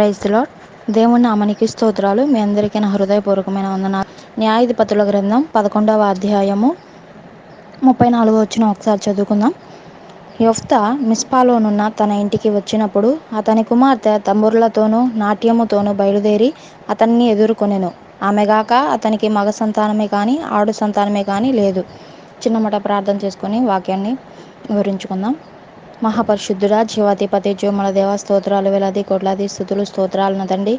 Praise దేవుని నామనికి స్తోత్రాలు. మీ అందరికీ నా హృదయపూర్వకమైన వందనాలు. న్యాయాధిపతుల గ్రంథం పదకొండవ అధ్యాయము ముప్పై నాలుగో వచ్చిన ఒకసారి చదువుకుందాం. యొఫ్త మిస్పాలోనున్న తన ఇంటికి వచ్చినప్పుడు అతని కుమార్తె తంబుర్లతోనూ నాట్యముతోనూ బయలుదేరి అతన్ని ఎదుర్కొనెను. ఆమెగాక అతనికి మగ సంతానమే కానీ ఆడు సంతానమే కానీ లేదు. చిన్నమట ప్రార్థన చేసుకొని వాక్యాన్ని వివరించుకుందాం. మహాపరిశుద్ధుడా జీవాధిపతి జోమల దేవ స్తోత్రాలు వేలాది కోట్లాది స్థుతులు స్తోత్రాలు నా తండ్రి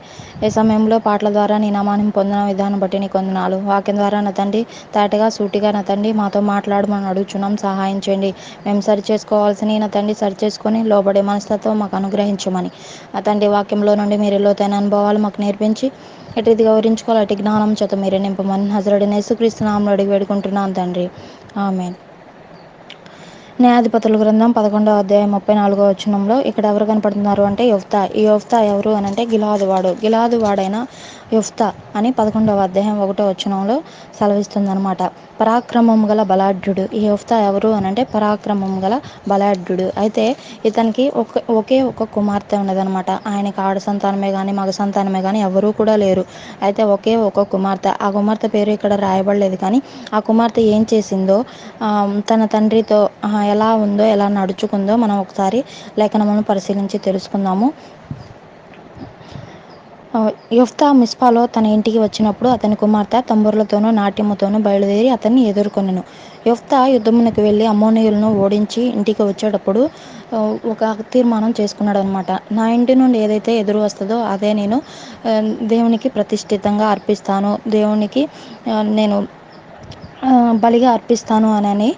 ఏ సమయంలో పాటల ద్వారా నీ నామాన్ని పొందిన విధానం బట్టి నీ కొందనాలు. వాక్యం ద్వారా నా తండ్రి తాటగా సూటిగా నా తండ్రి మాతో మాట్లాడమని అడుగుచున్నాం సహాయం చేయండి. మేము సరి చేసుకోవాల్సిన నా తండ్రి సరి చేసుకొని లోబడే మనస్తత్వం మాకు అనుగ్రహించమని. అతండి తండ్రి వాక్యంలో నుండి మీరు లోతైన అనుభవాలు మాకు నేర్పించి ఎటు గౌరవించుకోవాలి అటు జ్ఞానం చేత మీరే నింపమని హజరడిని యేసుక్రీస్తు నామంలో అడిగి వేడుకుంటున్నాను తండ్రి. ఆమెన్. న్యాయాధిపతుల గ్రంథం పదకొండవ అధ్యాయం ముప్పై నాలుగో వచనంలో ఇక్కడ ఎవరు కనపడుతున్నారు అంటే యువత ఈ యువత ఎవరు అని అంటే గిలాదు వాడు గిలాదు వాడైన అని పదకొండవ అధ్యాయం ఒకటో వచనంలో సెలవిస్తుందనమాట పరాక్రమం గల బలాఢ్యుడు. ఈ యుఫ్తా ఎవరు అని అంటే పరాక్రమం గల బలాఢ్యుడు. అయితే ఇతనికి ఒక ఒకే ఒక కుమార్తె ఉన్నదనమాట ఆయనకి ఆడ సంతానమే కానీ మగ సంతానమే కానీ ఎవరూ కూడా లేరు. అయితే ఒకే ఒక కుమార్తె. ఆ కుమార్తె పేరు ఇక్కడ రాయబడలేదు కానీ ఆ కుమార్తె ఏం చేసిందో తన తండ్రితో ఎలా ఉందో ఎలా నడుచుకుందో మనం ఒకసారి లేఖనమును పరిశీలించి తెలుసుకుందాము. యుఫ్తా మిస్పాలో తన ఇంటికి వచ్చినప్పుడు అతని కుమార్తె తంబురులతోనూ నాట్యముతోనూ బయలుదేరి అతన్ని ఎదుర్కొనెను. యుఫ్తా యుద్ధమునకు వెళ్ళి అమోనియులను ఓడించి ఇంటికి వచ్చేటప్పుడు ఒక తీర్మానం చేసుకున్నాడు అనమాట నా ఇంటి నుండి ఏదైతే ఎదురు వస్తుందో అదే నేను దేవునికి ప్రతిష్ఠితంగా అర్పిస్తాను. దేవునికి నేను బలిగా అర్పిస్తాను అని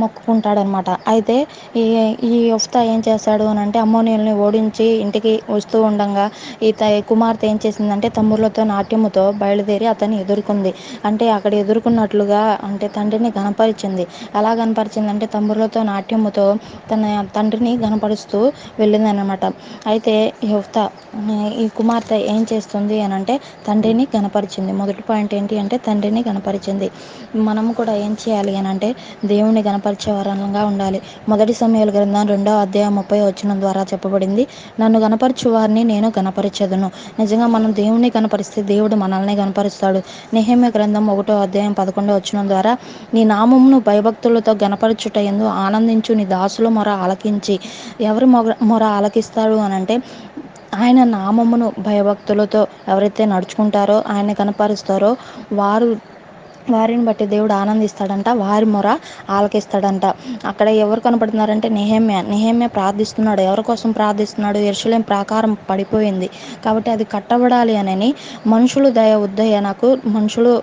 మొక్కుకుంటాడనమాట. అయితే ఈ ఈ యొఫ్తా ఏం చేస్తాడు అని అంటే అమ్మోనియల్ని ఓడించి ఇంటికి వస్తూ ఉండగా ఈ కుమార్తె ఏం చేసిందంటే తమ్ముళ్ళతో నాట్యముతో బయలుదేరి అతన్ని ఎదుర్కొంది. అంటే అక్కడ ఎదుర్కొన్నట్లుగా అంటే తండ్రిని గనపరిచింది ఎలా గనపరిచిందంటే తమ్ముళ్ళతో నాట్యముతో తన తండ్రిని గనపరుస్తూ వెళ్ళిందనమాట. అయితే యొఫ్తా ఈ కుమార్తె ఏం చేస్తుంది అని అంటే తండ్రిని గనపరిచింది మొదటి పాయింట్ ఏంటి అంటే తండ్రిని గనపరిచింది మనము కూడా ఏం చేయాలి అని అంటే దేవుణ్ణి గనపరిచే వారంగా ఉండాలి. మొదటి సమయాల గ్రంథం రెండవ అధ్యాయం ముప్పై వచ్చిన ద్వారా చెప్పబడింది. నన్ను గనపరచు వారిని నేను గనపరిచదును నిజంగా మనం దేవుణ్ణి కనపరిస్తే దేవుడు మనల్ని గనపరుస్తాడు నిహమ్య గ్రంథం ఒకటో అధ్యాయం పదకొండో వచ్చిన ద్వారా నీ నామమును భయభక్తులతో గనపరచుట ఎందు ఆనందించు నీ దాసులు మొర ఆలకించి. ఎవరు మొగ మొర ఆలకిస్తాడు అని అంటే ఆయన నామమును భయభక్తులతో ఎవరైతే నడుచుకుంటారో ఆయన కనపరుస్తారో వారు వారిని బట్టి దేవుడు ఆనందిస్తాడంట వారి మొర ఆలకిస్తాడంట. అక్కడ ఎవరు కనపడుతున్నారంటే నిహమ్య. నిహమ్య ప్రార్థిస్తున్నాడు. ఎవరి కోసం ప్రార్థిస్తున్నాడు? ఎరుసలేం ప్రాకారం పడిపోయింది. కాబట్టి అది కట్టబడాలి అని మనుషులు దయ ఉద్దయ నాకు మనుషులు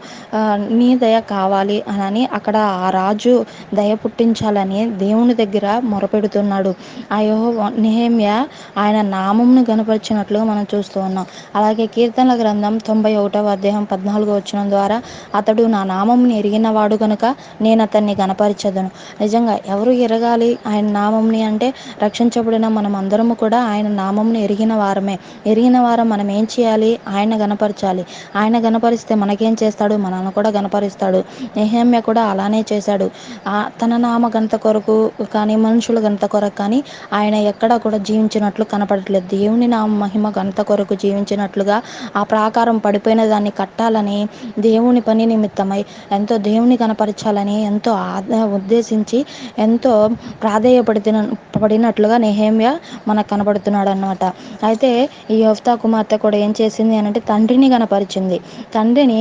నీ దయ కావాలి అని అక్కడ ఆ రాజు దయ పుట్టించాలని దేవుని దగ్గర మొరపెడుతున్నాడు. ఆ యహో నిహమ్య ఆయన నామంను గనపరిచినట్లుగా మనం చూస్తూ ఉన్నాం. అలాగే కీర్తనల గ్రంథం తొంభై ఒకటవ అధ్యాయం పద్నాలుగో వచ్చిన ద్వారా అతడు నా నామంని ఎరిగినవాడు కనుక నేను అతన్ని గనపరిచదను నిజంగా ఎవరు ఎరగాలి ఆయన నామంని అంటే రక్షించబడిన మనం అందరము కూడా ఆయన నామంని ఎరిగిన వారమే. ఎరిగిన వారం మనం ఏం చేయాలి? ఆయన గనపరచాలి ఆయన గనపరిస్తే మనకేం చేస్తాడు? మనల్ని కూడా గనపరుస్తాడు నెహమ్య కూడా అలానే చేశాడు. తన నామ గంత కొరకు కానీ మనుషుల గంత కొరకు కానీ ఆయన ఎక్కడా కూడా జీవించినట్లు కనపడట్లేదు. దేవుని నామ మహిమ గంత కొరకు జీవించినట్లుగా ఆ ప్రాకారం పడిపోయిన దాన్ని కట్టాలని దేవుని పని నిమిత్తమై ఎంతో దేవుని కనపరచాలని ఎంతో ఉద్దేశించి ఎంతో ప్రాధేయపడిన పడినట్లుగా నెహేమ్య మనకు కనబడుతున్నాడు అనమాట అయితే ఈ యఫ్తా కుమార్తె కూడా ఏం చేసింది అని అంటే తండ్రిని కనపరిచింది. తండ్రిని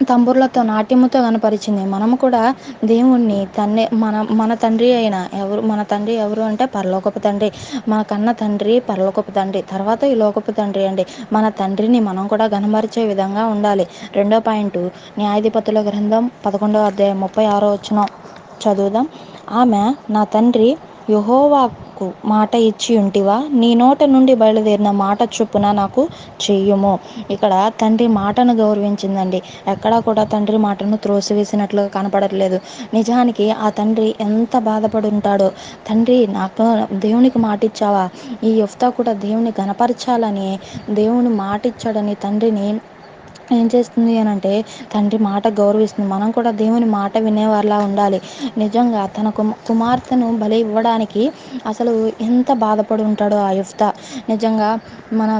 తంబుర్లతో నాట్యముతో కనపరిచింది. మనము కూడా దేవుణ్ణి తన్నే మన మన తండ్రి అయిన ఎవరు మన తండ్రి ఎవరు అంటే పరలోకపు తండ్రి. మన కన్న తండ్రి పరలోకపు తండ్రి. తర్వాత ఈ లోకపు తండ్రి అండి. మన తండ్రిని మనం కూడా గనపరిచే విధంగా ఉండాలి. రెండో పాయింట్ న్యాయాధిపతుల గ్రంథం పదకొండవ అధ్యాయం ముప్పై ఆరో వచ్చిన చదువుదాం. ఆమె నా తండ్రి నాకు మాట ఇచ్చి ఉంటివా? నీ నోట నుండి బయలుదేరిన మాట చొప్పున నాకు చెయ్యుము. ఇక్కడ తండ్రి మాటను గౌరవించిందండి. ఎక్కడా కూడా తండ్రి మాటను త్రోసివేసినట్లుగా కనపడట్లేదు. నిజానికి ఆ తండ్రి ఎంత బాధపడి ఉంటాడో తండ్రి నాకు దేవునికి మాట ఇచ్చావా ఈ యుఫ్తా కూడా దేవుని గనపరచాలని దేవుని మాట ఇచ్చాడని తండ్రిని ఏం చేస్తుంది అని అంటే తండ్రి మాట గౌరవిస్తుంది. మనం కూడా దేవుని మాట వినేవారిలా ఉండాలి. నిజంగా తన కుమార్తెను బలి ఇవ్వడానికి అసలు ఎంత బాధపడి ఉంటాడో ఆ యుఫ్త నిజంగా మన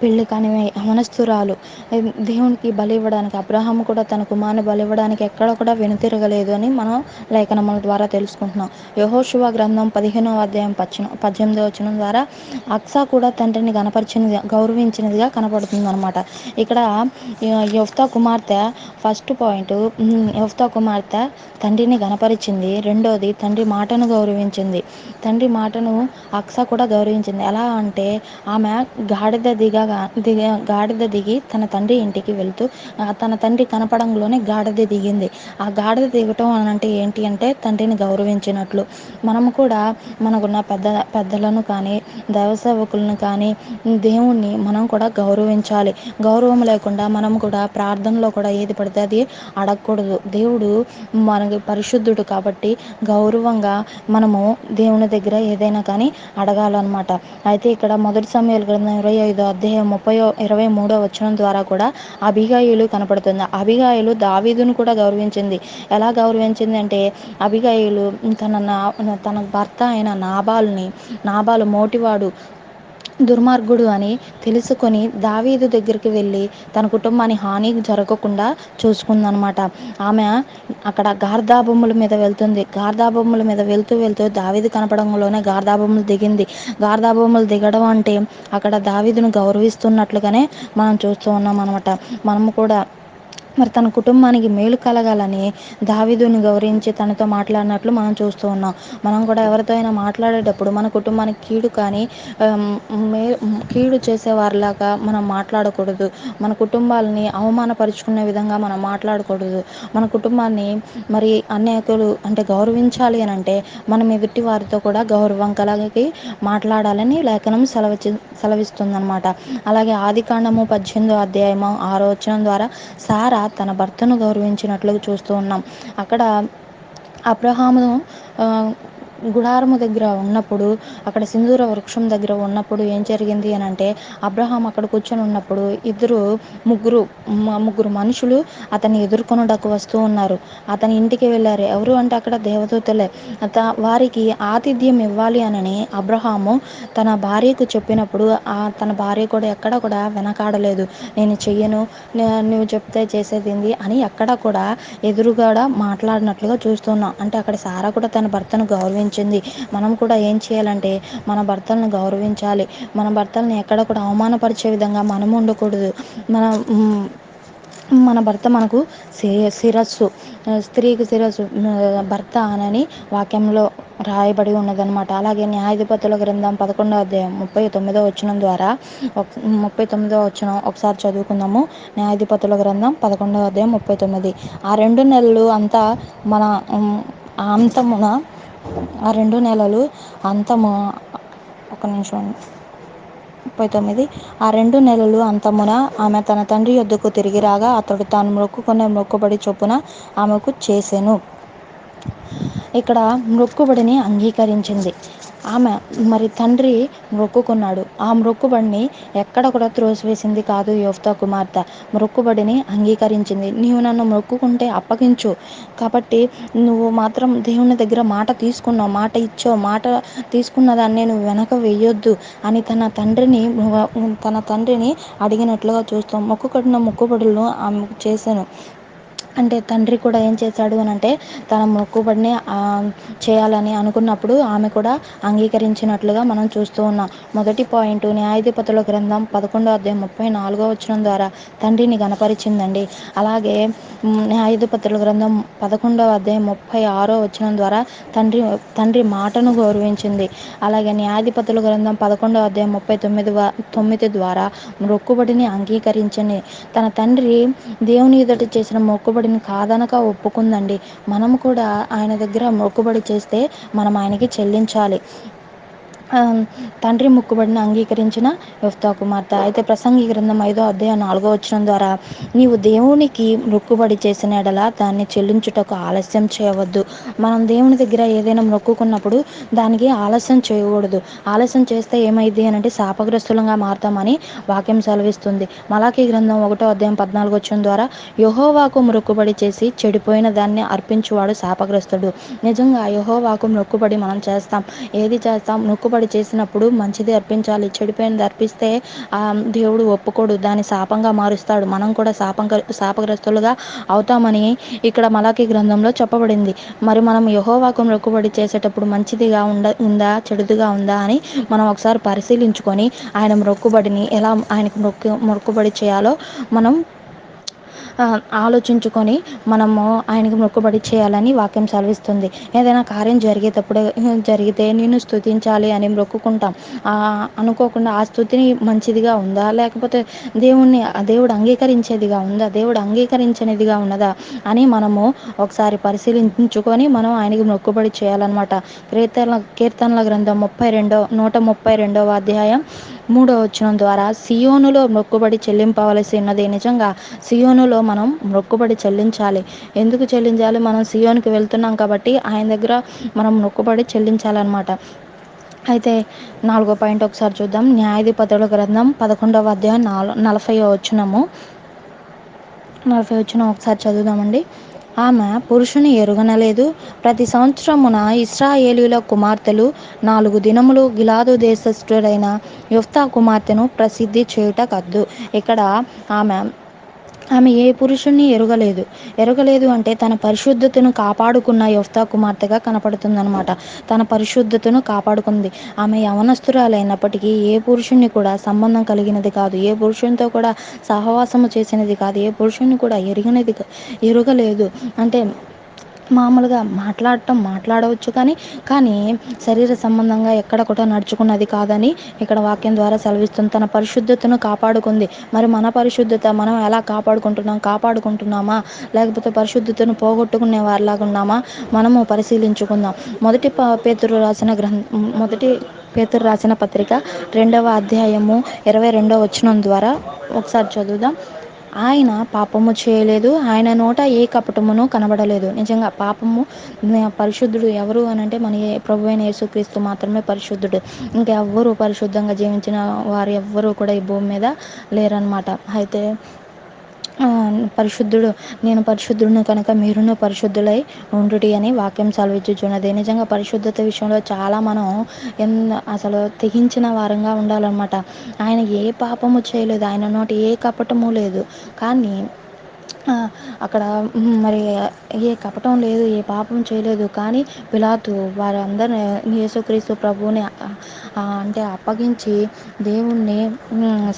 పెళ్ళి కాని యవనస్తురాలు దేవునికి బలి ఇవ్వడానికి అబ్రహాం కూడా తన కుమారుని బలి ఇవ్వడానికి ఎక్కడ కూడా వెనుతిరగలేదు అని మనం లేఖనముల ద్వారా తెలుసుకుంటున్నాం. యహోశివ గ్రంథం పదిహేనవ అధ్యాయం పచ్చిన పద్దెనిమిదవ వచనం ద్వారా అక్సా కూడా తండ్రిని గనపరిచినది గౌరవించినదిగా కనపడుతుంది అనమాట ఇక్కడ యువతా కుమార్తె ఫస్ట్ పాయింట్ యువతా కుమార్తె తండ్రిని గనపరిచింది. రెండోది తండ్రి మాటను గౌరవించింది. తండ్రి మాటను అక్స కూడా గౌరవించింది. ఎలా అంటే ఆమె గాడిద దిగగా దిగ గాడిద దిగి తన తండ్రి ఇంటికి వెళ్తూ తన తండ్రి కనపడంలోనే గాడిద దిగింది. ఆ గాడిద దిగటం అని అంటే ఏంటి అంటే తండ్రిని గౌరవించినట్లు. మనము కూడా మనకున్న పెద్ద పెద్దలను కానీ దైవ సేవకులను కానీ దేవుణ్ణి మనం కూడా గౌరవించాలి. గౌరవం లేకుండా మనం కూడా ప్రార్థనలో కూడా ఏది పడితే అది అడగకూడదు. దేవుడు మనకి పరిశుద్ధుడు కాబట్టి గౌరవంగా మనము దేవుని దగ్గర ఏదైనా కానీ అడగాలన్నమాట. అయితే ఇక్కడ మొదటి సమయాల గ్రంథం ఇరవై ఐదు అధ్యాయం ముప్పై ఇరవై మూడో వచనం ద్వారా కూడా అభిగాయులు కనపడుతుంది. అభిగాయులు దావీదును కూడా గౌరవించింది. ఎలా గౌరవించింది అంటే అభిగాయులు తన నా తన భర్త అయిన నాబాల్ని నాబాలు మోటివాడు దుర్మార్గుడు అని తెలుసుకొని దావీదు దగ్గరికి వెళ్ళి తన కుటుంబాన్ని హాని జరగకుండా చూసుకుందనమాట. ఆమె అక్కడ గార్ధాబొమ్మల మీద వెళ్తుంది. గార్ధాబొమ్మల మీద వెళ్తూ వెళ్తూ దావీదు కనపడంలోనే గార్ధాబొమ్మలు దిగింది. గార్ధాబొమ్మలు దిగడం అంటే అక్కడ దావీదును గౌరవిస్తున్నట్లుగానే మనం చూస్తూ ఉన్నాం అనమాట మనము కూడా మరి తన కుటుంబానికి మేలు కలగాలని దావిదుని గౌరవించి తనతో మాట్లాడినట్లు మనం చూస్తూ ఉన్నాం. మనం కూడా ఎవరితో అయినా మాట్లాడేటప్పుడు మన కుటుంబానికి కీడు కానీ మే కీడు చేసేవారిలాగా మనం మాట్లాడకూడదు. మన కుటుంబాలని అవమానపరుచుకునే విధంగా మనం మాట్లాడకూడదు. మన కుటుంబాన్ని మరి అనేకులు అంటే గౌరవించాలి అని అంటే మనం ఎదుటి వారితో కూడా గౌరవం కలిగి మాట్లాడాలని లేఖనం సెలవు సెలవిస్తుందనమాట అలాగే ఆది కాండము పద్దెనిమిదో అధ్యాయము ఆరో ద్వారా సారా తన భర్తను గౌరవించినట్లు చూస్తూ ఉన్నాం. అక్కడ అబ్రహాము గుడారము దగ్గర ఉన్నప్పుడు అక్కడ సింధూర వృక్షం దగ్గర ఉన్నప్పుడు ఏం జరిగింది అని అంటే అబ్రహాం అక్కడ కూర్చొని ఉన్నప్పుడు ఇద్దరు ముగ్గురు ముగ్గురు మనుషులు అతన్ని ఎదుర్కొనడానికి వస్తూ ఉన్నారు. అతని ఇంటికి వెళ్ళారు. ఎవరు అంటే అక్కడ దేవదూతలే. వారికి ఆతిథ్యం ఇవ్వాలి అనని అబ్రహాము తన భార్యకు చెప్పినప్పుడు ఆ తన భార్య కూడా ఎక్కడ కూడా వెనకాడలేదు. నేను చెయ్యను నువ్వు చెప్తే చేసేది అని ఎక్కడ కూడా ఎదురుగా మాట్లాడినట్లుగా చూస్తున్నాం. అంటే అక్కడ సారా కూడా తన భర్తను గౌరవించింది మనం కూడా ఏం చేయాలంటే మన భర్తలను గౌరవించాలి. మన భర్తలను ఎక్కడ కూడా అవమానపరిచే విధంగా మనం ఉండకూడదు. మన మన భర్త మనకు శిరస్సు స్త్రీకి శిరస్సు భర్త అనని వాక్యంలో రాయబడి ఉన్నదనమాట అలాగే న్యాయాధిపతుల గ్రంథం పదకొండవ అధ్యాయం ముప్పై తొమ్మిదో వచనం ద్వారా ముప్పై తొమ్మిదో వచనం ఒకసారి చదువుకుందాము. న్యాయాధిపతుల గ్రంథం పదకొండవ అధ్యాయం ముప్పై తొమ్మిది. ఆ రెండు నెలలు అంతా మన అంతమున ఆ రెండు నెలలు అంతము ఒక నిమిషం ముప్పై తొమ్మిది. ఆ రెండు నెలలు అంతమున ఆమె తన తండ్రి యొద్దకు తిరిగి రాగా అతడు తాను మొక్కుకున్న మొక్కుబడి చొప్పున ఆమెకు చేసెను. ఇక్కడ మొక్కుబడిని అంగీకరించింది. ఆమె మరి తండ్రి మొక్కుకున్నాడు. ఆ మొక్కుబడిని ఎక్కడ కూడా త్రోసివేసింది కాదు యోఫ్తా కుమార్తె. మొక్కుబడిని అంగీకరించింది. నీవు నన్ను మొక్కుకుంటే అప్పగించు. కాబట్టి నువ్వు మాత్రం దేవుని దగ్గర మాట తీసుకున్నావు. మాట ఇచ్చావు. మాట తీసుకున్న దాన్ని నువ్వు వెనక వేయొద్దు అని తన తండ్రిని తన తండ్రిని అడిగినట్లుగా చూస్తాం. మొక్కుకడిన మొక్కుబడులను ఆమెకు చేశాను. అంటే తండ్రి కూడా ఏం చేశాడు అని అంటే తన మొక్కుబడిని చేయాలని అనుకున్నప్పుడు ఆమె కూడా అంగీకరించినట్లుగా మనం చూస్తూ ఉన్నాం. మొదటి పాయింట్ న్యాయాధిపతుల గ్రంథం పదకొండో అధ్యాయం ముప్పై నాలుగో వచనం ద్వారా తండ్రిని గనపరిచిందండి. అలాగే న్యాయాధిపతుల గ్రంథం పదకొండవ అధ్యాయం ముప్పై ఆరో వచనం ద్వారా తండ్రి తండ్రి మాటను గౌరవించింది. అలాగే న్యాయాధిపతుల గ్రంథం పదకొండవ అధ్యాయం ముప్పై తొమ్మిది తొమ్మిది ద్వారా మొక్కుబడిని అంగీకరించింది తన తండ్రి దేవుని ఎదుట చేసిన మొక్కుబడి మొక్కుబడిని కాదనక ఒప్పుకుందండి. మనం కూడా ఆయన దగ్గర మొక్కుబడి చేస్తే మనం ఆయనకి చెల్లించాలి. తండ్రి ముక్కుబడిని అంగీకరించిన యుఫ్తా కుమార్తె అయితే ప్రసంగి గ్రంథం ఐదో అధ్యాయం నాలుగో వచ్చిన ద్వారా నీవు దేవునికి మొక్కుబడి చేసిన ఎడల దాన్ని చెల్లించుటకు ఆలస్యం చేయవద్దు. మనం దేవుని దగ్గర ఏదైనా మొక్కుకున్నప్పుడు దానికి ఆలస్యం చేయకూడదు. ఆలస్యం చేస్తే ఏమైంది అని అంటే శాపగ్రస్తులంగా మారుతామని వాక్యం సెలవిస్తుంది. మలాఖీ గ్రంథం ఒకటో అధ్యాయం పద్నాలుగు వచ్చిన ద్వారా యహోవాకు మొక్కుబడి చేసి చెడిపోయిన దాన్ని అర్పించువాడు శాపగ్రస్తుడు. నిజంగా యహోవాకు మొక్కుబడి మనం చేస్తాం. ఏది చేస్తాం? మొక్కుబడి కష్టపడి చేసినప్పుడు మంచిది అర్పించాలి. చెడిపోయింది అర్పిస్తే ఆ దేవుడు ఒప్పుకోడు. దాన్ని శాపంగా మారుస్తాడు. మనం కూడా శాపం శాపగ్రస్తులుగా అవుతామని ఇక్కడ మలాఖీ గ్రంథంలో చెప్పబడింది. మరి మనం యహోవాకు మొక్కుబడి చేసేటప్పుడు మంచిదిగా ఉండ ఉందా చెడుదుగా ఉందా అని మనం ఒకసారి పరిశీలించుకొని ఆయన మొక్కుబడిని ఎలా ఆయనకు మొక్కు మొక్కుబడి చేయాలో మనం ఆలోచించుకొని మనము ఆయనకు మొక్కుబడి చేయాలని వాక్యం సెలవిస్తుంది. ఏదైనా కార్యం జరిగేటప్పుడు జరిగితే నేను స్థుతించాలి అని మొక్కుకుంటాం. అనుకోకుండా ఆ స్థుతిని మంచిదిగా ఉందా? లేకపోతే దేవుణ్ణి దేవుడు అంగీకరించేదిగా ఉందా? దేవుడు అంగీకరించనిదిగా ఉన్నదా? అని మనము ఒకసారి పరిశీలించుకొని మనం ఆయనకి మొక్కుబడి చేయాలన్నమాట. కీర్తన కీర్తనల గ్రంథం ముప్పై రెండో నూట ముప్పై రెండవ అధ్యాయం మూడో వచనం ద్వారా సియోనులో మొక్కుబడి చెల్లింపవలసి ఉన్నది. నిజంగా సియోనులో మనం మొక్కుబడి చెల్లించాలి. ఎందుకు చెల్లించాలి? మనం సియోన్కి వెళ్తున్నాం కాబట్టి ఆయన దగ్గర మనం మొక్కుబడి చెల్లించాలన్నమాట. అయితే నాలుగో పాయింట్ ఒకసారి చూద్దాం. న్యాయాధిపతుల గ్రంథం పదకొండవ అధ్యాయం నాలు నలభై వచ్చినము నలభై వచ్చిన ఒకసారి చదువుదామండి. ఆమె పురుషుని ఎరుగనలేదు. ప్రతి సంవత్సరమున ఇస్రాయేలీల కుమార్తెలు నాలుగు దినములు గిలాదు దేశస్థుడైన యుఫ్తా కుమార్తెను ప్రసిద్ధి చేయుట కద్దు. ఇక్కడ ఆమె ఆమె ఏ పురుషుణ్ణి ఎరగలేదు. ఎరగలేదు అంటే తన పరిశుద్ధతను కాపాడుకున్న యువత కుమార్తెగా కనపడుతుందనమాట తన పరిశుద్ధతను కాపాడుకుంది. ఆమె యవనస్తురాలైనప్పటికీ ఏ పురుషుణ్ణి కూడా సంబంధం కలిగినది కాదు. ఏ పురుషునితో కూడా సహవాసము చేసినది కాదు. ఏ పురుషుణ్ణి కూడా ఎరిగినది ఎరగలేదు. అంటే మామూలుగా మాట్లాడటం మాట్లాడవచ్చు కానీ కానీ శరీర సంబంధంగా ఎక్కడ కూడా నడుచుకున్నది కాదని ఇక్కడ వాక్యం ద్వారా సెలవిస్తుంది. తన పరిశుద్ధతను కాపాడుకుంది. మరి మన పరిశుద్ధత మనం ఎలా కాపాడుకుంటున్నాం? కాపాడుకుంటున్నామా? లేకపోతే పరిశుద్ధతను పోగొట్టుకునే వారిలాగా ఉన్నామా? మనము పరిశీలించుకుందాం. మొదటి పేతురు రాసిన గ్రంథం మొదటి పేతురు రాసిన పత్రిక రెండవ అధ్యాయము ఇరవై రెండవ వచనం ద్వారా ఒకసారి చదువుదాం. ఆయన పాపము చేయలేదు. ఆయన నోట ఏ కపటమును కనబడలేదు. నిజంగా పాపము పరిశుద్ధుడు ఎవరు అని అంటే మన ప్రభు అయిన యేసుక్రీస్తు మాత్రమే పరిశుద్ధుడు. ఇంకెవ్వరు పరిశుద్ధంగా జీవించిన వారు ఎవ్వరూ కూడా ఈ భూమి మీద లేరనమాట అయితే పరిశుద్ధుడు నేను పరిశుద్ధుడిని కనుక మీరును పరిశుద్ధులై ఉండుటి అని వాక్యం సెలవిచ్చుచున్నది నిజంగా పరిశుద్ధత విషయంలో చాలా మనం ఎన్ అసలు తెగించిన వారంగా ఉండాలన్నమాట. ఆయన ఏ పాపము చేయలేదు ఆయన నోటి ఏ కపటము లేదు. కానీ అక్కడ మరి ఏ కపటం లేదు ఏ పాపం చేయలేదు. కానీ పిలాతు వారందరిని యేసుక్రీస్తు ప్రభువుని అంటే అప్పగించి దేవుణ్ణి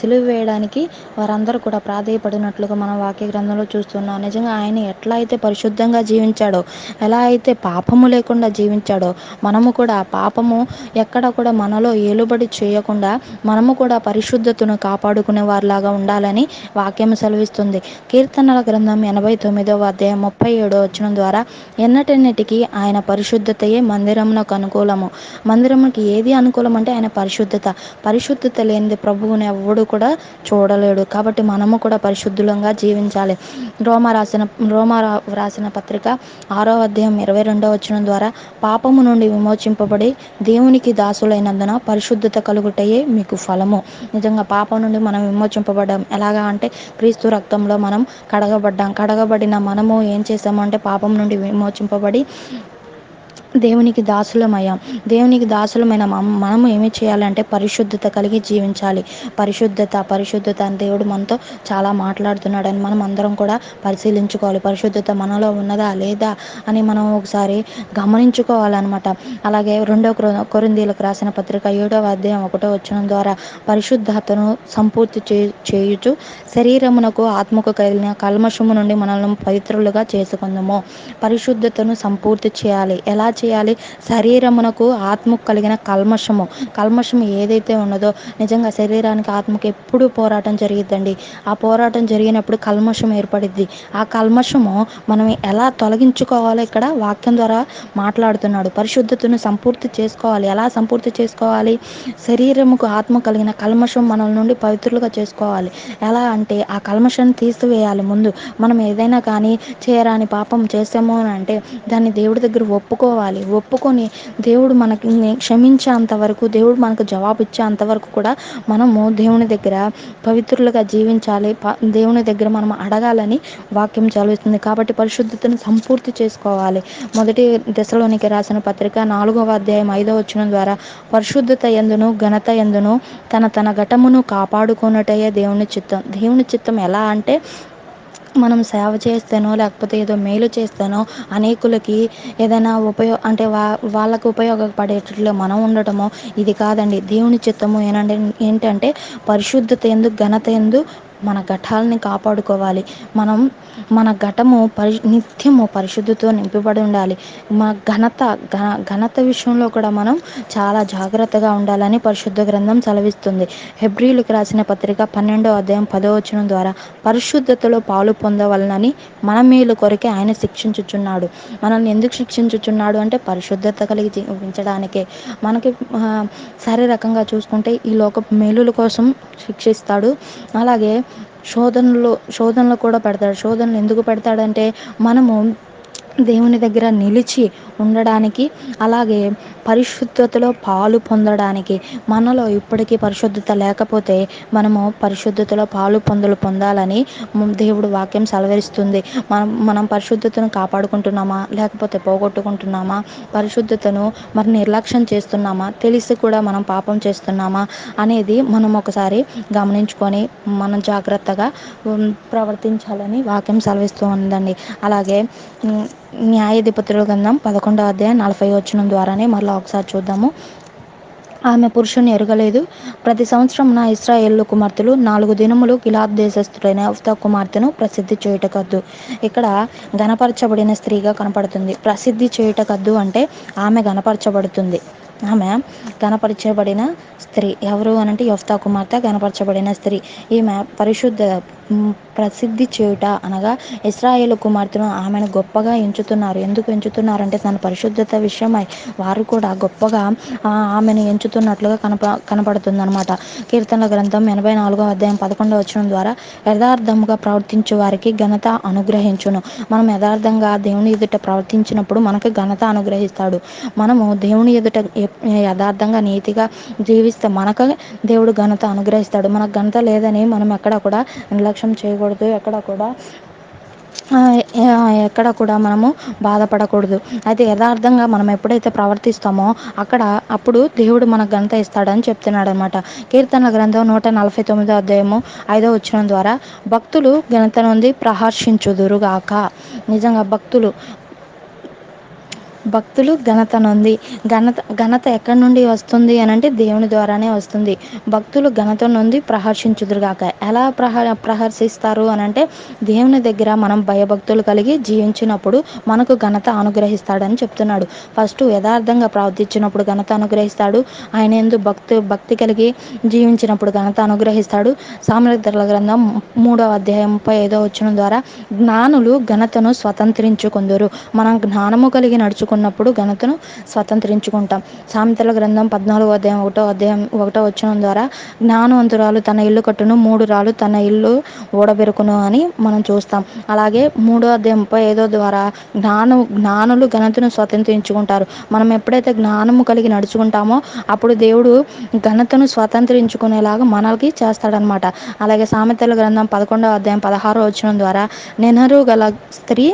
సిలువ వేయడానికి వారందరూ కూడా ప్రాధేయపడినట్లుగా మనం వాక్య గ్రంథంలో చూస్తున్నాం. నిజంగా ఆయన ఎట్లా అయితే పరిశుద్ధంగా జీవించాడో ఎలా అయితే పాపము లేకుండా జీవించాడో మనము కూడా పాపము ఎక్కడ కూడా మనలో ఏలుబడి చేయకుండా మనము కూడా పరిశుద్ధతను కాపాడుకునే వారిలాగా ఉండాలని వాక్యం సెలవిస్తుంది. కీర్తన కీర్తనల గ్రంథం ఎనభై తొమ్మిదవ అధ్యాయం ముప్పై ఏడో వచనం ద్వారా ఎన్నటన్నిటికీ ఆయన పరిశుద్ధతయే మందిరమునకు అనుకూలము. మందిరముకి ఏది అనుకూలం అంటే ఆయన పరిశుద్ధత. పరిశుద్ధత లేనిది ప్రభువుని ఎవడు కూడా చూడలేడు. కాబట్టి మనము కూడా పరిశుద్ధులంగా జీవించాలి. రోమ రాసిన రోమ రాసిన పత్రిక ఆరో అధ్యాయం ఇరవై రెండవ వచనం ద్వారా పాపము నుండి విమోచింపబడి దేవునికి దాసులైనందున పరిశుద్ధత కలుగుటయే మీకు ఫలము. నిజంగా పాపం నుండి మనం విమోచింపబడ్డాం. ఎలాగా అంటే క్రీస్తు రక్తంలో మనం కడగబడ్డాం. కడగబడిన మనము ఏం చేసామంటే పాపం నుండి విమోచింపబడి దేవునికి దాసులమయ్యాం. దేవునికి దాసులమైన మనము ఏమి చేయాలంటే పరిశుద్ధత కలిగి జీవించాలి. పరిశుద్ధత పరిశుద్ధత అని దేవుడు మనతో చాలా మాట్లాడుతున్నాడని మనం అందరం కూడా పరిశీలించుకోవాలి. పరిశుద్ధత మనలో ఉన్నదా లేదా అని మనం ఒకసారి గమనించుకోవాలన్నమాట. అలాగే రెండో కొరిందీలకు రాసిన పత్రిక ఏడవ అధ్యాయం ఒకటో వచ్చిన ద్వారా పరిశుద్ధతను సంపూర్తి చే చేయుచు శరీరమునకు ఆత్మకు కలిగిన కల్మషము నుండి మనల్ని పవిత్రులుగా చేసుకుందాము. పరిశుద్ధతను సంపూర్తి చేయాలి. ఎలా చేయాలి చేయాలి. శరీరమునకు ఆత్మకు కలిగిన కల్మషము. కల్మషం ఏదైతే ఉన్నదో నిజంగా శరీరానికి ఆత్మకు ఎప్పుడు పోరాటం జరిగిద్దండి. ఆ పోరాటం జరిగినప్పుడు కల్మషం ఏర్పడిద్ది. ఆ కల్మషము మనం ఎలా తొలగించుకోవాలో ఇక్కడ? వాక్యం ద్వారా మాట్లాడుతున్నాడు. పరిశుద్ధతను సంపూర్తి చేసుకోవాలి. ఎలా సంపూర్తి చేసుకోవాలి? శరీరముకు ఆత్మ కలిగిన కల్మషం మనల నుండి పవిత్రులుగా చేసుకోవాలి. ఎలా అంటే ఆ కల్మషాన్ని తీసివేయాలి ముందు. మనం ఏదైనా కానీ చేయరాని పాపం చేసాము అని అంటే దాన్ని దేవుడి దగ్గర ఒప్పుకోవాలి. ఒప్పుకోవాలి. ఒప్పుకొని దేవుడు మనకి క్షమించేంత వరకు దేవుడు మనకు జవాబు ఇచ్చేంత వరకు కూడా మనము దేవుని దగ్గర పవిత్రులుగా జీవించాలి. దేవుని దగ్గర మనం అడగాలని వాక్యం చదివిస్తుంది. కాబట్టి పరిశుద్ధతను సంపూర్తి చేసుకోవాలి. మొదటి దశలోనికి రాసిన పత్రిక నాలుగవ అధ్యాయం ఐదవ వచ్చిన ద్వారా పరిశుద్ధత ఎందును ఘనత ఎందును తన తన ఘటమును కాపాడుకున్నటయే దేవుని చిత్తం. దేవుని చిత్తం ఎలా అంటే మనం సేవ చేస్తేనో లేకపోతే ఏదో మేలు చేస్తేనో అనేకులకి ఏదైనా ఉపయోగ అంటే వా వాళ్ళకు ఉపయోగపడేటట్లు మనం ఉండటమో ఇది కాదండి. దేవుని చిత్తము ఏనంటే ఏంటంటే పరిశుద్ధత ఎందు ఘనత ఎందు మన ఘటాలని కాపాడుకోవాలి. మనం మన ఘటము పరి నిత్యము పరిశుద్ధితో నింపబడి ఉండాలి. మా ఘనత ఘన ఘనత విషయంలో కూడా మనం చాలా జాగ్రత్తగా ఉండాలని పరిశుద్ధ గ్రంథం సెలవిస్తుంది. హెబ్రిలకు రాసిన పత్రిక పన్నెండో అధ్యాయం పదో వచనం ద్వారా పరిశుద్ధతలో పాలు పొందవలనని మన మేలు కొరకే ఆయన శిక్షించుచున్నాడు. మనల్ని ఎందుకు శిక్షించుచున్నాడు అంటే పరిశుద్ధత కలిగి జీవించడానికే మనకి శారీరకంగా చూసుకుంటే ఈ లోక మేలుల కోసం శిక్షిస్తాడు. అలాగే శోధనలు శోధనలు కూడా పెడతాడు. శోధనలు ఎందుకు పెడతాడంటే మనము దేవుని దగ్గర నిలిచి ఉండడానికి అలాగే పరిశుద్ధతలో పాలు పొందడానికి మనలో ఇప్పటికీ పరిశుద్ధత లేకపోతే మనము పరిశుద్ధతలో పాలు పొందలు పొందాలని దేవుడు వాక్యం సెలవరిస్తుంది. మనం మనం పరిశుద్ధతను కాపాడుకుంటున్నామా? లేకపోతే పోగొట్టుకుంటున్నామా? పరిశుద్ధతను మరి నిర్లక్ష్యం చేస్తున్నామా? తెలిసి కూడా మనం పాపం చేస్తున్నామా? అనేది మనం ఒకసారి గమనించుకొని మనం జాగ్రత్తగా ప్రవర్తించాలని వాక్యం సెలవిస్తూ ఉందండి అలాగే న్యాయాధిపతుల గ్రంథం పదకొండవ అధ్యాయం నలభై వచ్చిన ద్వారానే మరలా ఒకసారి చూద్దాము. ఆమె పురుషుని ఎరగలేదు. ప్రతి సంవత్సరం నా ఇస్రాయేల్ కుమార్తెలు నాలుగు దినములు గిలాద్ దేశస్థుడైన అఫ్తా కుమార్తెను ప్రసిద్ధి చేయుటకద్దు. ఇక్కడ గణపరచబడిన స్త్రీగా కనపడుతుంది. ప్రసిద్ధి చేయుటకద్దు అంటే ఆమె గణపరచబడుతుంది ఆమె కనపరచబడిన స్త్రీ. ఎవరు అనంటే యొఫ్తా కుమార్తె గణపరచబడిన స్త్రీ. ఈమె పరిశుద్ధ ప్రసిద్ధి చేయుట అనగా ఇస్రాయేల్ కుమార్తెను ఆమెను గొప్పగా ఎంచుతున్నారు. ఎందుకు ఎంచుతున్నారంటే తన పరిశుద్ధత విషయమై వారు కూడా గొప్పగా ఆమెను ఎంచుతున్నట్లుగా కనప కనపడుతుంది అనమాట కీర్తనల గ్రంథం ఎనభై నాలుగో అధ్యాయం పదకొండవ వచ్చిన ద్వారా యథార్థముగా ప్రవర్తించే వారికి ఘనత అనుగ్రహించును. మనం యథార్థంగా దేవుని ఎదుట ప్రవర్తించినప్పుడు మనకు ఘనత అనుగ్రహిస్తాడు. మనము దేవుని ఎదుట యథార్థంగా నీతిగా జీవిస్తే మనకు దేవుడు ఘనత అనుగ్రహిస్తాడు. మనకు ఘనత లేదని మనం ఎక్కడ కూడా నిర్లక్ష్యం చేయకూడదు. ఎక్కడ కూడా ఎక్కడ కూడా మనము బాధపడకూడదు. అయితే యథార్థంగా మనం ఎప్పుడైతే ప్రవర్తిస్తామో అక్కడ అప్పుడు దేవుడు మనకు ఘనత ఇస్తాడని చెప్తున్నాడు అనమాట కీర్తన గ్రంథం నూట నలభై తొమ్మిదో అధ్యాయము ఐదో వచ్చిన ద్వారా భక్తులు ఘనత నుండి ప్రహర్షించుదురుగాక. నిజంగా భక్తులు భక్తులు ఘనత నుండి ఘనత ఘనత ఎక్కడి నుండి వస్తుంది అని అంటే దేవుని ద్వారానే వస్తుంది. భక్తులు ఘనత నుండి ప్రహర్షించుదురుగాక. ఎలా ప్రహ ప్రహర్షిస్తారు అని అంటే దేవుని దగ్గర మనం భయభక్తులు కలిగి జీవించినప్పుడు మనకు ఘనత అనుగ్రహిస్తాడని చెప్తున్నాడు. ఫస్ట్ యథార్థంగా ప్రార్థించినప్పుడు ఘనత అనుగ్రహిస్తాడు. ఆయన ఎందు భక్తి భక్తి కలిగి జీవించినప్పుడు ఘనత అనుగ్రహిస్తాడు. సామ్రాజ్యాల గ్రంథం మూడవ అధ్యాయం ముప్పై ఐదో వచ్చిన ద్వారా జ్ఞానులు ఘనతను స్వతంత్రించుకుందరు. మనం జ్ఞానము కలిగి నడుచుకుంటారు ఉన్నప్పుడు ఘనతను స్వతంత్రించుకుంటాం. సామెతల గ్రంథం పద్నాలుగో అధ్యాయం ఒకటో అధ్యాయం ఒకటో వచ్చిన ద్వారా జ్ఞానవంతురాలు తన ఇల్లు కట్టును మూడు రాలు తన ఇల్లు ఓడబెరుకును అని మనం చూస్తాం. అలాగే మూడో అధ్యాయం ముప్పై ఐదో ద్వారా జ్ఞానం జ్ఞానులు ఘనతను స్వతంత్రించుకుంటారు. మనం ఎప్పుడైతే జ్ఞానము కలిగి నడుచుకుంటామో అప్పుడు దేవుడు ఘనతను స్వతంత్రించుకునేలాగా మనకి చేస్తాడనమాట. అలాగే సామెతల గ్రంథం పదకొండవ అధ్యాయం పదహారో వచ్చిన ద్వారా నెనరు గల స్త్రీ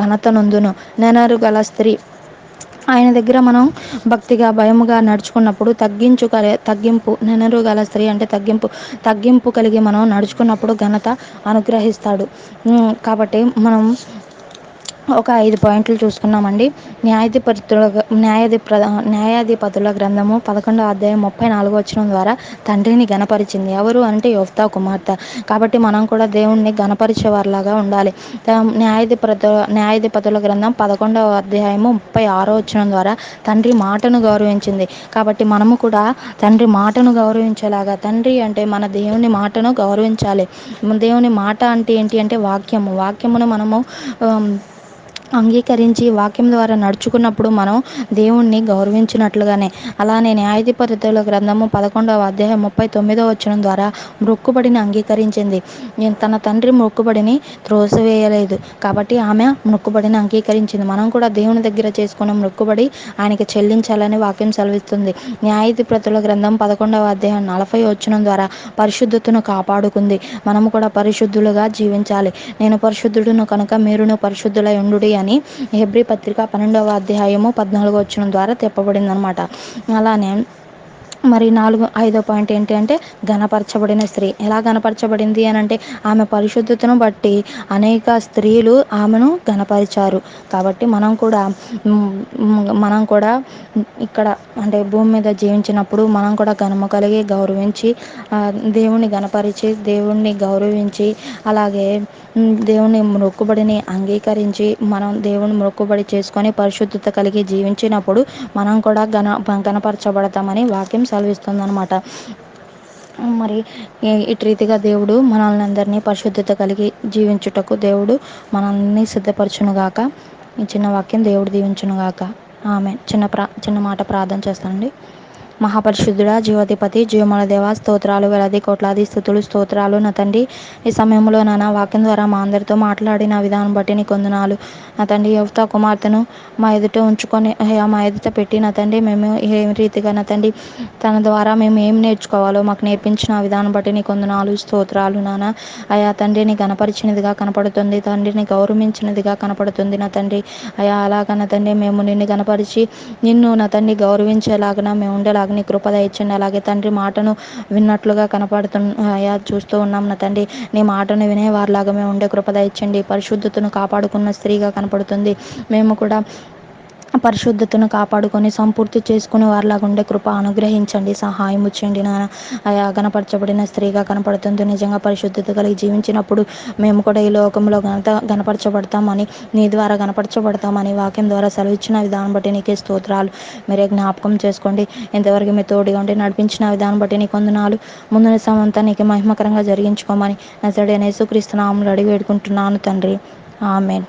ఘనత నందును. నెనరు గల స్త్రీ ఆయన దగ్గర మనం భక్తిగా భయముగా నడుచుకున్నప్పుడు తగ్గించు తగ్గింపు నెనరు గల స్త్రీ అంటే తగ్గింపు తగ్గింపు కలిగి మనం నడుచుకున్నప్పుడు ఘనత అనుగ్రహిస్తాడు. కాబట్టి మనం ఒక ఐదు పాయింట్లు చూసుకున్నామండి. న్యాయాధిపతుల న్యాయాధిప న్యాయాధిపతుల గ్రంథము పదకొండవ అధ్యాయం ముప్పై నాలుగో వచ్చిన ద్వారా తండ్రిని గణపరిచింది ఎవరు అంటే యువత కుమార్తె. కాబట్టి మనం కూడా దేవుణ్ణి గణపరిచేవారిలాగా ఉండాలి. న్యాయాధిపత న్యాయాధిపతుల గ్రంథం పదకొండవ అధ్యాయము ముప్పై ఆరో వచ్చిన ద్వారా తండ్రి మాటను గౌరవించింది. కాబట్టి మనము కూడా తండ్రి మాటను గౌరవించేలాగా తండ్రి అంటే మన దేవుని మాటను గౌరవించాలి. దేవుని మాట అంటే ఏంటి అంటే వాక్యము. వాక్యమును మనము అంగీకరించి వాక్యం ద్వారా నడుచుకున్నప్పుడు మనం దేవుణ్ణి గౌరవించినట్లుగానే. అలానే న్యాయాధిపతుల గ్రంథము పదకొండవ అధ్యాయం ముప్పై తొమ్మిదవ వచనం ద్వారా మొక్కుబడిని అంగీకరించింది. తన తండ్రి మొక్కుబడిని త్రోసివేయలేదు. కాబట్టి ఆమె మొక్కుబడిని అంగీకరించింది. మనం కూడా దేవుని దగ్గర చేసుకున్న మొక్కుబడి ఆయనకి చెల్లించాలని వాక్యం సెలవిస్తుంది. న్యాయాధిపతుల గ్రంథం పదకొండవ అధ్యాయం నలభై వచనం ద్వారా పరిశుద్ధతను కాపాడుకుంది. మనము కూడా పరిశుద్ధులుగా జీవించాలి. నేను పరిశుద్ధుడును కనుక మీరును పరిశుద్ధులై ఉండు అని హెబ్రి పత్రిక పన్నెండవ అధ్యాయము పద్నాలుగో వచ్చిన ద్వారా తెప్పబడింది అనమాట అలానే మరి నాలుగు ఐదో పాయింట్ ఏంటి అంటే ఘనపరచబడిన స్త్రీ. ఎలా ఘనపరచబడింది అని అంటే ఆమె పరిశుద్ధతను బట్టి అనేక స్త్రీలు ఆమెను ఘనపరిచారు. కాబట్టి మనం కూడా మనం కూడా ఇక్కడ అంటే భూమి మీద జీవించినప్పుడు మనం కూడా ఘనము కలిగి గౌరవించి దేవుణ్ణి గణపరిచి దేవుణ్ణి గౌరవించి అలాగే దేవుని మొక్కుబడిని అంగీకరించి మనం దేవుని మొక్కుబడి చేసుకొని పరిశుద్ధత కలిగి జీవించినప్పుడు మనం కూడా ఘన ఘనపరచబడతామని వాక్యం సెలవిస్తుందనమాట మరి ఇటు రీతిగా దేవుడు మనల్ని అందరినీ పరిశుద్ధత కలిగి జీవించుటకు దేవుడు మనల్ని సిద్ధపరచునుగాక. ఈ చిన్న వాక్యం దేవుడు దీవించునుగాక. ఆమె చిన్న ప్రా చిన్న మాట ప్రార్థన చేస్తానండి. మహాపరిశుద్ధుడ జీవాధిపతి జీవమల దేవ స్తోత్రాలు వేలాది కోట్లాది స్థుతులు స్తోత్రాలు నా తండ్రి. ఈ సమయంలో నానా వాక్యం ద్వారా మా అందరితో మాట్లాడిన విధానం బట్టి నీ కొందనాలు. నా తండ్రి యువత కుమార్తెను మా ఎదుట ఉంచుకొని మా ఎదుట పెట్టి నా తండ్రి మేము ఏ రీతిగా నా తండ్రి తన ద్వారా మేము ఏం నేర్చుకోవాలో మాకు నేర్పించిన విధానం బట్టి నీ కొందనాలు స్తోత్రాలు నాన్న అయా తండ్రిని కనపరిచినదిగా కనపడుతుంది తండ్రిని గౌరవించినదిగా కనపడుతుంది నా తండ్రి. అయా అలాగ నా తండ్రి మేము నిన్ను కనపరిచి నిన్ను నా తండ్రి గౌరవించేలాగా మేము ఉండేలాగా నీ కృపద ఇచ్చండి అలాగే తండ్రి మాటను విన్నట్లుగా కనపడుతున్నాయా చూస్తూ ఉన్నాం నా తండ్రి. నీ మాటను వినేవారిలాగా మేము ఉండే కృపద ఇచ్చండి పరిశుద్ధతను కాపాడుకున్న స్త్రీగా కనపడుతుంది. మేము కూడా పరిశుద్ధతను కాపాడుకొని సంపూర్తి చేసుకునే వారిలాగా ఉండే కృప అనుగ్రహించండి. సహాయం ఇచ్చండి నాన్న అయా గనపరచబడిన స్త్రీగా కనపడుతుంది నిజంగా పరిశుద్ధత కలిగి జీవించినప్పుడు మేము కూడా ఈ లోకంలో ఘనత గనపరచబడతామని నీ ద్వారా గనపరచబడతామని వాక్యం ద్వారా సెలవిచ్చిన విధానం బట్టి నీకే స్తోత్రాలు. మీరే జ్ఞాపకం చేసుకోండి. ఇంతవరకు మీ తోడుగా ఉండి నడిపించిన విధానం బట్టి నీ కొందనాలు ముందున సమంతా నీకు మహిమకరంగా జరిగించుకోమని నజడైన నేసుక్రీస్తు నామములు అడిగి వేడుకుంటున్నాను తండ్రి. ఆమెన్.